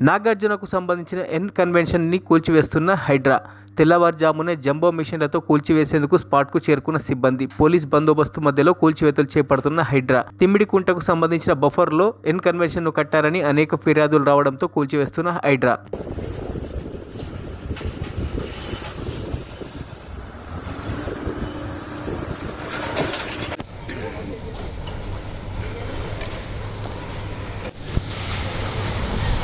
నాగార్జునకు సంబంధించిన ఎన్ కన్వెన్షన్ని కూల్చివేస్తున్న హైడ్రా తెల్లవారుజామునే జంబో మిషన్లతో కూల్చివేసేందుకు స్పాట్కు చేరుకున్న సిబ్బంది పోలీస్ బందోబస్తు మధ్యలో కూల్చివేతలు చేపడుతున్న హైడ్రా. తిమ్మిడికుంటకు సంబంధించిన బఫర్లో ఎన్ కన్వెన్షన్ను కట్టారని అనేక ఫిర్యాదులు రావడంతో కూల్చివేస్తున్న హైడ్రా.